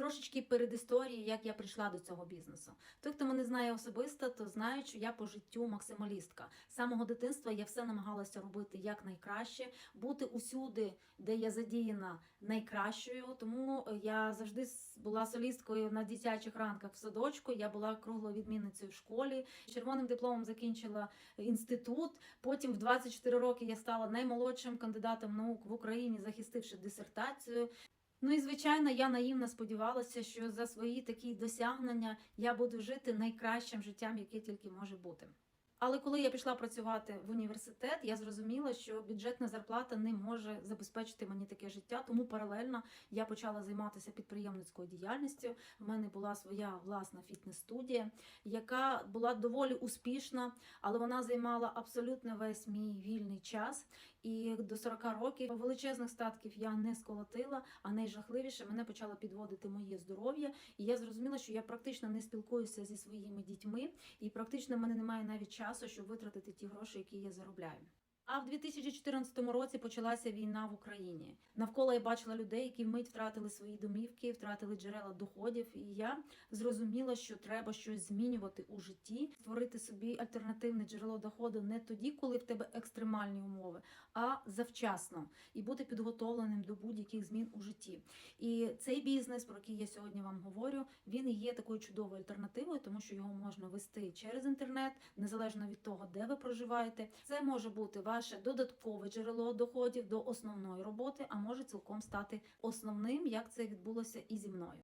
Трошечки перед історією, як я прийшла до цього бізнесу. Той, хто мене знає особисто, то знає, що я по життю максималістка. З самого дитинства я все намагалася робити як найкраще, бути усюди, де я задіяна найкращою. Тому я завжди була солісткою на дитячих ранках в садочку. Я була круглою відмінницею в школі. Червоним дипломом закінчила інститут. Потім в 24 роки я стала наймолодшим кандидатом наук в Україні, захистивши дисертацію. Ну і звичайно, я наївно сподівалася, що за свої такі досягнення я буду жити найкращим життям, яке тільки може бути. Але коли я пішла працювати в університет, я зрозуміла, що бюджетна зарплата не може забезпечити мені таке життя. Тому паралельно я почала займатися підприємницькою діяльністю. У мене була своя власна фітнес-студія, яка була доволі успішна, але вона займала абсолютно весь мій вільний час. І до 40 років величезних статків я не сколотила, а найжахливіше мене почало підводити моє здоров'я. І я зрозуміла, що я практично не спілкуюся зі своїми дітьми, і практично в мене немає навіть часу, щоб витратити ті гроші, які я заробляю. А в 2014 році почалася війна в Україні. Навколо я бачила людей, які вмить втратили свої домівки, втратили джерела доходів. І я зрозуміла, що треба щось змінювати у житті, створити собі альтернативне джерело доходу не тоді, коли в тебе екстремальні умови, а завчасно і бути підготовленим до будь-яких змін у житті. І цей бізнес, про який я сьогодні вам говорю, він є такою чудовою альтернативою, тому що його можна вести через інтернет, незалежно від того, де ви проживаєте. Це може бути ваше додаткове джерело доходів до основної роботи, а може цілком стати основним, як це відбулося і зі мною.